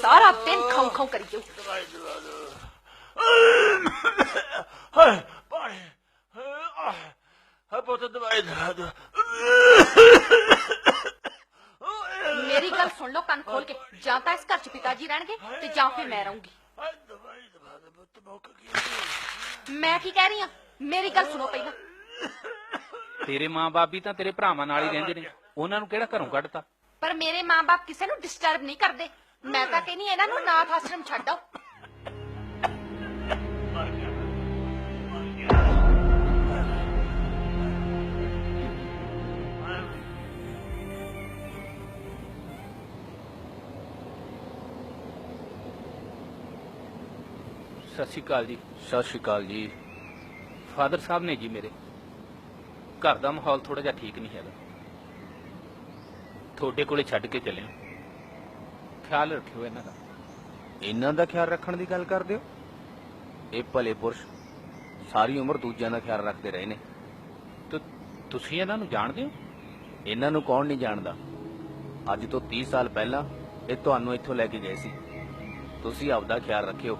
ਸਾਰਾ ਦਿਨ ਖਾਉ ਖਾਉ ਕਰੀ ਜਾਊ। ਹਾਏ ਪਾਣੀ ਹਾਏ ਪੁੱਤ ਦਵਾਈ ਦਵਾ ਦੋ। ਮੇਰੀ ਗੱਲ ਸੁਣ ਲਓ ਕੰਨ ਖੋਲ ਕੇ। ਜਾਂ ਤਾਂ ਇਸ ਘਰ ਚ ਪਿਤਾ ਜੀ ਰਹਿਣਗੇ ਤੇ ਜਾਂ ਫਿਰ ਮੈਂ ਰਹੂੰਗੀ। ਹਾਏ ਦਵਾਈ ਦਵਾ ਦੋ ਪੁੱਤ ਮੁੱਕ ਗਈ। ਮੈਂ ਕੀ ਕਹਿ ਰਹੀ ਆ ਮੇਰੀ ਗੱਲ ਸੁਣੋ ਪਹਿਲਾਂ। ਤੇਰੇ ਮਾਂ-ਬਾਪ ਵੀ ਤਾਂ ਤੇਰੇ ਭਰਾਵਾਂ ਨਾਲ ਹੀ ਰਹਿੰਦੇ ਨੇ। ਉਹਨਾਂ ਨੂੰ ਕਿਹੜਾ ਘਰੋਂ ਕੱਢਤਾ? ਪਰ ਮੇਰੇ ਮਾਂ-ਬਾਪ ਕਿਸੇ ਨੂੰ ਡਿਸਟਰਬ ਨਹੀਂ ਕਰਦੇ। ਮੈਂ ਤਾਂ ਕਹਿੰਨੀ ਇਹਨਾਂ ਨੂੰ ਅਨਾਥ ਆਸ਼ਰਮ ਛੱਡ ਆਓ। ਸਤਿ ਸ਼੍ਰੀ ਅਕਾਲ ਜੀ। ਸਤਿ ਸ਼੍ਰੀ ਅਕਾਲ ਜੀ। ਫਾਦਰ ਸਾਹਿਬ ਨੇ ਜੀ ਮੇਰੇ। ਘਰ ਦਾ ਮਾਹੌਲ ਥੋੜਾ ਜਿਹਾ ਠੀਕ ਨਹੀਂ ਹੈਗਾ। ਤੁਹਾਡੇ ਕੋਲੇ ਛੱਡ ਕੇ ਚੱਲਿਆ ਖਿਆਲ ਰੱਖਿਓ ਇਹਨਾਂ ਦਾ। ਇਹਨਾਂ ਦਾ ਖਿਆਲ ਰੱਖਣ ਦੀ ਗੱਲ ਕਰਦੇ ਹੋ? ਇਹ ਭਲੇ ਪੁਰਸ਼ ਸਾਰੀ ਉਮਰ ਦੂਜਿਆਂ ਦਾ ਖਿਆਲ ਰੱਖਦੇ ਰਹੇ ਨੇ। ਤੇ ਤੁਸੀਂ ਇਹਨਾਂ ਨੂੰ ਜਾਣਦੇ ਹੋ? ਇਹਨਾਂ ਨੂੰ ਕੌਣ ਨਹੀਂ ਜਾਣਦਾ? ਅੱਜ ਤੋਂ 30 ਸਾਲ ਪਹਿਲਾਂ ਇਹ ਤੁਹਾਨੂੰ ਇੱਥੋਂ ਲੈ ਕੇ ਗਏ ਸੀ। ਤੁਸੀਂ ਆਪਦਾ ਖਿਆਲ ਰੱਖਿਓ।